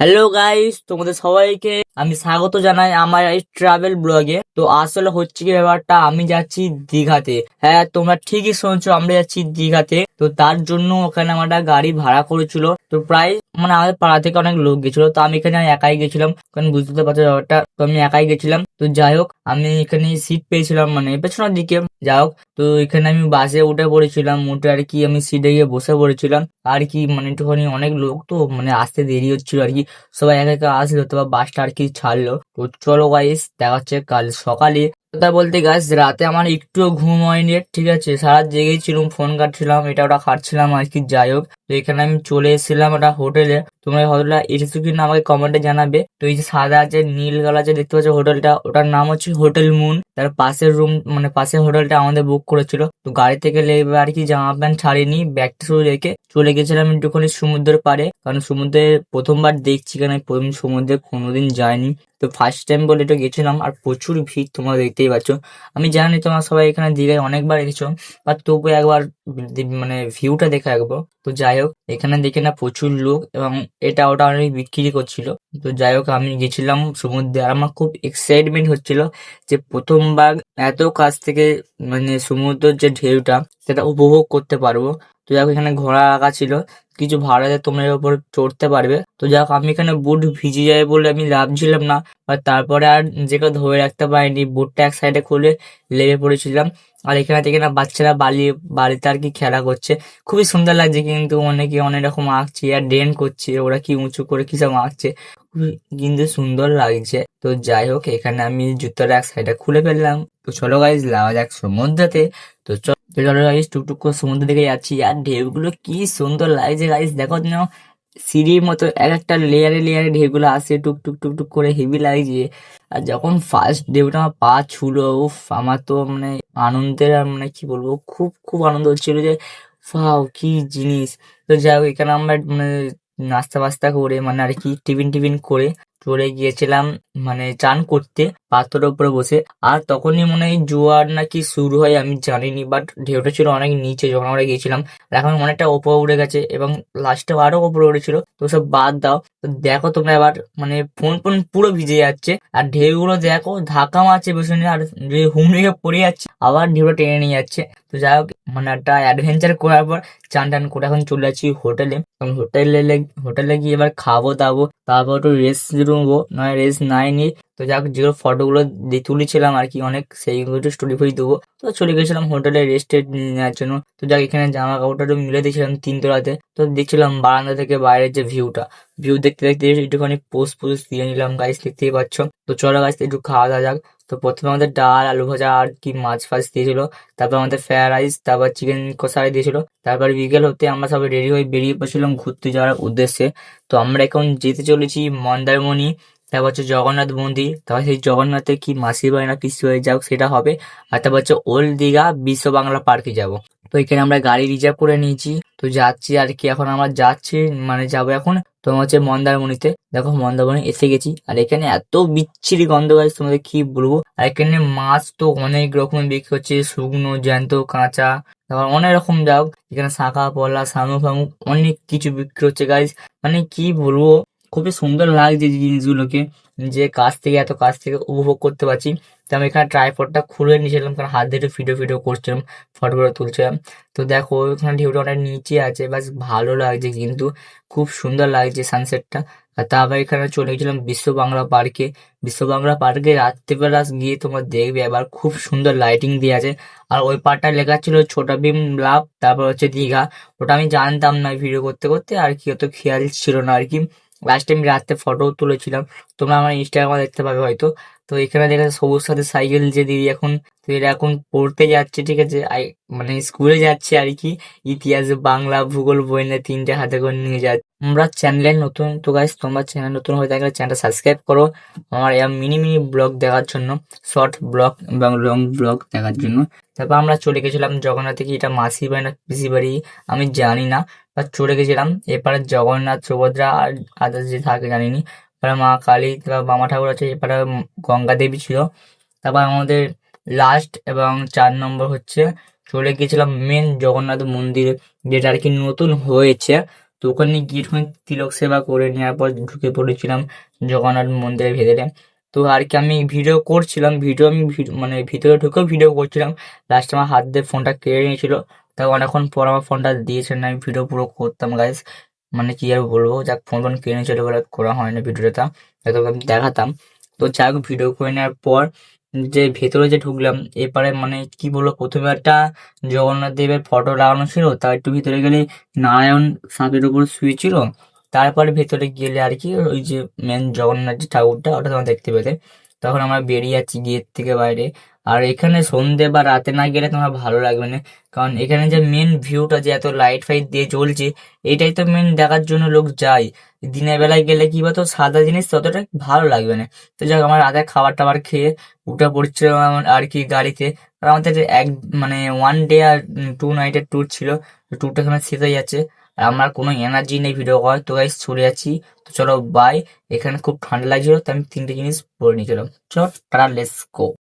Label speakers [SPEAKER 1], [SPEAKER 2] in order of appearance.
[SPEAKER 1] Hello guys তোমাদের সবাইকে আমি স্বাগত জানাই আমার এই ট্রাভেল ব্লগে তো আসলে হচ্ছে কি ব্যাপারটা, আমি যাচ্ছি দীঘাতে। হ্যাঁ তোমরা ঠিকই শুনছো, আমরা যাচ্ছি দীঘাতে। তো তার জন্য ওখানে আমার গাড়ি ভাড়া করেছিল। তো প্রায় মানে আমাদের পাড়া থেকে অনেক লোক গেছিল। তো আমি এখানে একাই গেছিলাম। কারণ বুঝতে তো পারছ ব্যাপারটা। তো আমি একাই গেছিলাম। তো যাই হোক, আমি এখানে সিট পেয়েছিলাম মানে পেছনের দিকে। যাই হোক, তো এখানে আমি বাসে উঠে পড়েছিলাম। উঠে আর কি আমি সিটে গিয়ে বসে পড়েছিলাম। আর কি মানে একটুখানি অনেক লোক তো মানে আসতে দেরি হচ্ছিল আর কি। সবাই একা একা আসলো, তো বাসটা আর কি ছাড়লো। তো চলো গাইস দেখা হচ্ছে কাল সকালে। কথা বলতে গাছ রাতে আমার একটুও ঘুম হয়নি, ঠিক আছে? সারা জেগেই ছিলাম ফোন কাটছিলাম, এটা ওটা খাচ্ছিলাম আর কি, যাই হোক। তো এখানে আমি চলে এসেছিলাম একটা হোটেলে তোমরা হোটেলটা এসেছ কি না আমাকে কমেন্টে জানাবে। তো এই যে সাদা আছে, নীল কালার আছে, দেখতে পাচ্ছ হোটেলটা ওটার নাম হচ্ছে হোটেল মুন তার পাশের রুম মানে পাশের হোটেলটা আমাদের বুক করেছিল। তো গাড়ি থেকে লেগে আর কি জামা প্যান্ট ছাড়িনি ব্যাগটা শুধু রেখে চলে গেছিলাম একটুখানি সমুদ্রের পাড়ে। কারণ সমুদ্রে প্রথমবার দেখছি কেন প্রথম সমুদ্রে কোনোদিন যাইনি। তো ফার্স্ট টাইম বলে এটা গেছিলাম, আর প্রচুর ভিড় তোমরা দেখতেই পাচ্ছ। আমি জানি তোমরা সবাই এখানে দীঘায় অনেকবার এসেছ বাট তবু একবার মানে ভিউটা দেখে রাখব তো যাই হোক, এখানে দেখে না প্রচুর লোক, এবং এটা ওটা অনেক বিক্রি করছিল। তো যাই হোক, আমি গেছিলাম সমুদ্রে আর আমার খুব এক্সাইটমেন্ট হচ্ছিল যে প্রথমবার এত কাছ থেকে মানে সমুদ্রের যে ঢেউটা, সেটা উপভোগ করতে পারব। তো হোক, এখানে ঘোড়া আঁকা ছিল। কিছু ভাড়াতে তোমরা এর উপর চড়তে পারবে। তো যাক, আমি এখানে বুট ভিজে যায় বলে আমি লাভছিলাম না আর তারপরে আর যেটা ধরে রাখতে পারিনি। বুটটা এক সাইডে খুলে লেগে পড়েছিলাম। আর এখানে থেকে না, বাচ্চারা বালি, বাড়িতে আর কি খেলা করছে। খুবই সুন্দর লাগছে কিন্তু অনেকে অনেক রকম আঁকছে আর ড্রেন করছে। ওরা কি উঁচু করে কি সব আঁকছে। কিন্তু সুন্দর লাগছে। তো যাই হোক, এখানে আমি জুতোটা এক সাইডে খুলে ফেললাম। তো চলো গাইজ লাওয়া যাক সমুদ্রতে। তো তো চলো গাইজ টুকটুক করে সমুদ্র দিকে যাচ্ছি। আর ঢেউগুলো কি সুন্দর লাগছে গাইজ দেখো না সিঁড়ির মতো এক একটা লেয়ারে লেয়ারে ঢেউগুলো আসছে টুক টুক টুক টুক করে হেভি লাগছে। আর যখন ফার্স্ট ঢেউটা আমার পা ছুলো, উফ, আমার তো মানে আনন্দের আর মানে কি বলব, খুব খুব আনন্দ হচ্ছিল যে ফাও কি জিনিস। তো যাই হোক, এখানে আমরা মানে নাস্তা বাস্তা করে মানে আর কি টিফিন টিফিন করে চলে গিয়েছিলাম মানে চান করতে, পাথরের উপরে বসে। আর তখনই মনে হয় জোয়ার নাকি শুরু হয়, আমি জানিনি বাট ঢেউটা ছিল অনেক নিচে যখন আমরা গিয়েছিলাম। এখন অনেকটা ওপরে উঠে গেছে এবং লাস্টে আরও ওপরে উঠেছিল তো সব বাদ দাও। তো দেখো তোমরা এবার মানে ফোন ফোন পুরো ভিজে যাচ্ছে। আর ঢেউগুলো দেখো, ধাক্কা মারছে পেছনে আর যে হুমড়িয়ে পড়ে যাচ্ছে, আবার ঢেউটা টেনে নিয়ে যাচ্ছে। তো যাই হোক মানে একটা অ্যাডভেঞ্চার করার পর চান টান করে এখন চলে যাচ্ছি হোটেলে হোটেলে হোটেলে গিয়ে এবার খাব দাবো তারপর একটু রেস্ট নেব নয় রেস্ট নাইনি তো যাক, যেগুলো ফটোগুলো তুলেছিলাম আর কি, অনেক সেইগুলো একটু স্টোরি ফোরি দেবো। তো চলে গেছিলাম হোটেলে রেস্ট নেওয়ার জন্য। তো যাক, এখানে জামা কাপড়টা একটু মিলে দিয়েছিলাম তিনতলাতে। তো দেখছিলাম বারান্দা থেকে বাইরের যে ভিউটা ভিউ দেখতে দেখতে একটুখানি পোস্ট পোস্ট দিয়ে নিলাম গাছ দেখতেই পাচ্ছ। তো চলো গাছ একটু খাওয়া দাওয়া যাক। তো প্রথমে আমাদের ডাল, আলু ভাজা আর কি মাছ ফাছ দিয়েছিল, তারপর আমাদের ফ্রায়েড রাইস, তারপর চিকেন কষাই দিয়েছিল, তারপর বিকেল হতে আমরা সবাই রেডি হয়ে বেরিয়ে পড়ছিলাম ঘুরতে যাওয়ার উদ্দেশ্যে। তো আমরা এখন যেতে চলেছি মন্দারমণি, তারপর হচ্ছে জগন্নাথ মন্দির, তারপর সেই জগন্নাথে কি মাসির বাড়ি না পিসি হয়ে যাও সেটা হবে, আর তারপর হচ্ছে ওল্ড দীঘা বিশ্ব বাংলা পার্কে যাব। তো এখানে আমরা গাড়ি রিজার্ভ করে নিয়েছি, তো যাচ্ছি আর কি, এখন আমরা যাচ্ছি মানে যাব এখন তোমার হচ্ছে মন্দারমণিতে। দেখো মন্দারমণি এসে গেছি। আর এখানে এত বিচ্ছিরি গন্ধ গাছ, তোমাদের কি বলব? আর এখানে মাছ তো অনেক রকম বিক্রি হচ্ছে। শুকনো, জ্যান্ত, কাঁচা, তারপর অনেক রকম যাও এখানে শাঁখা, পলা, শামুক, ফামুক অনেক কিছু বিক্রি হচ্ছে। গাছ মানে কি বলব? খুবই সুন্দর লাগছে যে জিনিসগুলোকে। যে কাছ থেকে, এত কাছ থেকে উপভোগ করতে পারছি। তো আমি এখানে ট্রাইপডটা খুলে নিয়েছিলাম, কারণ হাত দিয়ে ভিডিও ভিডিও করছিলাম ফটো ফটো তুলছিলাম। তো দেখো, ওখানে ঢেউটা অনেক নিচে আছে, বাস ভালো লাগছে কিন্তু খুব সুন্দর লাগছে সানসেটটা আর তারপর এখানে চলে গেছিলাম বিশ্ব বাংলা পার্কে বিশ্ব বাংলা পার্কে রাত্রিবেলা গিয়ে তোমরা দেখবে এবার খুব সুন্দর লাইটিং দিয়ে আছে। আর ওই পার্টটা লেখা ছিল ছোটা ভীম লাভ তারপর হচ্ছে দীঘা। ওটা আমি জানতাম না ভিডিও করতে করতে আর কি, অত খেয়াল ছিল না আর কি। লাস্ট টাইম রাত্রে ফটো তুলেছিলাম তোমরা আমার ইনস্টাগ্রামে দেখতে পাবে হয়তো। তো এখানে দেখা যাচ্ছে সবুজ সাথে সাইকেল যে দিদি এখন, তো এরা এখন পড়তে যাচ্ছে, ঠিক আছে? মানে স্কুলে যাচ্ছে আর কি, ইতিহাস, বাংলা, ভূগোল, বই নিয়ে তিনটে হাতে করে নিয়ে যাচ্ছে। আমরা চ্যানেলে নতুন, তো গাইস তোমরা চ্যানেল নতুন হয়ে থাকলে চ্যানেলটা সাবস্ক্রাইব করো। আমার এই মিনি মিনি ব্লগ দেখার জন্য শর্ট ব্লগ এবং লং ব্লগ দেখার জন্য। তারপর আমরা চলে গেছিলাম জগন্নাথে কি এটা মাসি বাড়ি না পিসি বাড়ি, আমি জানি না। বা চলে গেছিলাম, এপারে জগন্নাথ, সুভদ্রা আর আদার্স যে থাকে, জানিনি। এপারে মা কালী তারপর বামা ঠাকুর আছে এপারে গঙ্গা দেবী ছিল। তারপর আমাদের লাস্ট এবং চার নম্বর হচ্ছে, চলে গেছিলাম মেন জগন্নাথ মন্দির, যেটা আর কি নতুন হয়েছে। তো ওখানে গিয়ে তিলক সেবা করে নেওয়ার পর ঢুকে পড়েছিলাম জগন্নাথ মন্দিরের ভেতরে। তো আর কি আমি ভিডিও করছিলাম ভিডিও আমি মানে ভিতরে ঢুকেও ভিডিও করছিলাম। লাস্টে আমার হাত দিয়ে ফোনটা কেড়ে নিয়েছিল। তাই অনেকক্ষণ পর আমার ফোনটা দিয়েছেন আমি ভিডিও পুরো করতাম গাইস মানে কি আর বলব? যাক ফোন ফোন কিনে চলে বলে করা হয় না ভিডিওটা। একদম আমি দেখাতাম। তো যাই হোক ভিডিও করে নেওয়ার পর যে ভেতরে যে ঢুকলাম, এপারে মানে কি বলব, প্রথমে একটা জগন্নাথ দেবের ফটো লাগানো ছিল। তার একটু ভিতরে গেলে নারায়ণ সাপের উপর শুয়েছিল। তারপরে ভেতরে গেলে আর কি, ওই যে মেন জগন্নাথ যে ঠাকুরটা, ওটা তোমার দেখতে পেতে তখন আমরা বেরিয়ে যাচ্ছি গেট থেকে বাইরে। আর এখানে সন্ধে বা রাতে না গেলে তোমার ভালো লাগবে না। কারণ এখানে যে মেন ভিউটা যে এত লাইট ফাইট দিয়ে চলছে, এটাই তো মেন দেখার জন্য লোক যায়। দিনের বেলায় গেলে কি বলতো, সাদা জিনিস ততটা ভালো লাগবে না। তো যাক আমার রাতে খাবার টাবার খেয়ে উঠে পড়ছিলাম আর কি গাড়িতে। আমাদের এক মানে ওয়ান ডে আর টু নাইটের ট্যুর ছিল ট্যুরটা এখানে শেষ হয়ে যাচ্ছে। আমার কোনো এনার্জি নেই ভিডিও করার। তো গাইস চলে যাচ্ছি। তো চলো বাই এখানে খুব ঠান্ডা লাগছিল, তো আমি তিনটে জিনিস পরে নিয়েছিলাম চলো। Tata let's go